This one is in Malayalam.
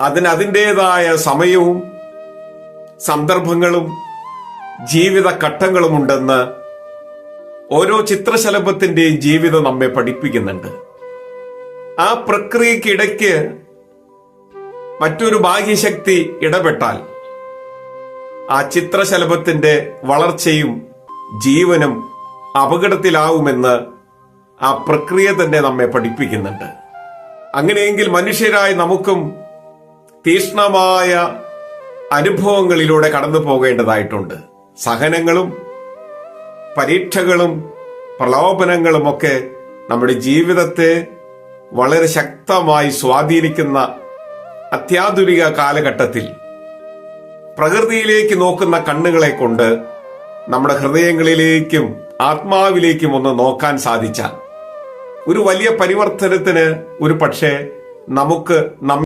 അതിന് അതിന്റെതായ സമയവും സന്ദർഭങ്ങളും ജീവിത ഘട്ടങ്ങളുമുണ്ടെന്ന് ഓരോ ചിത്രശലഭത്തിന്റെയും ജീവിതം നമ്മെ പഠിപ്പിക്കുന്നുണ്ട്. ആ പ്രക്രിയക്കിടയ്ക്ക് മറ്റൊരു ബാഹ്യശക്തി ഇടപെട്ടാൽ ആ ചിത്രശലഭത്തിന്റെ വളർച്ചയും ജീവനും അപകടത്തിലാവുമെന്ന് ആ പ്രക്രിയ തന്നെ നമ്മെ പഠിപ്പിക്കുന്നുണ്ട്. അങ്ങനെയെങ്കിൽ മനുഷ്യരായ നമുക്കും തീക്ഷ്ണമായ അനുഭവങ്ങളിലൂടെ കടന്നു പോകേണ്ടതായിട്ടുണ്ട്. സഹനങ്ങളും പരീക്ഷകളും പ്രലോഭനങ്ങളുമൊക്കെ നമ്മുടെ ജീവിതത്തെ വളരെ ശക്തമായി സ്വാധീനിക്കുന്ന അത്യാധുനിക കാലഘട്ടത്തിൽ പ്രകൃതിയിലേക്ക് നോക്കുന്ന കണ്ണുകളെ കൊണ്ട് നമ്മുടെ ഹൃദയങ്ങളിലേക്കും ആത്മാവിലേക്കും ഒന്ന് നോക്കാൻ സാധിച്ചാൽ ഒരു വലിയ പരിവർത്തനത്തിന് ഒരു പക്ഷേ നമുക്ക് നമ്മെ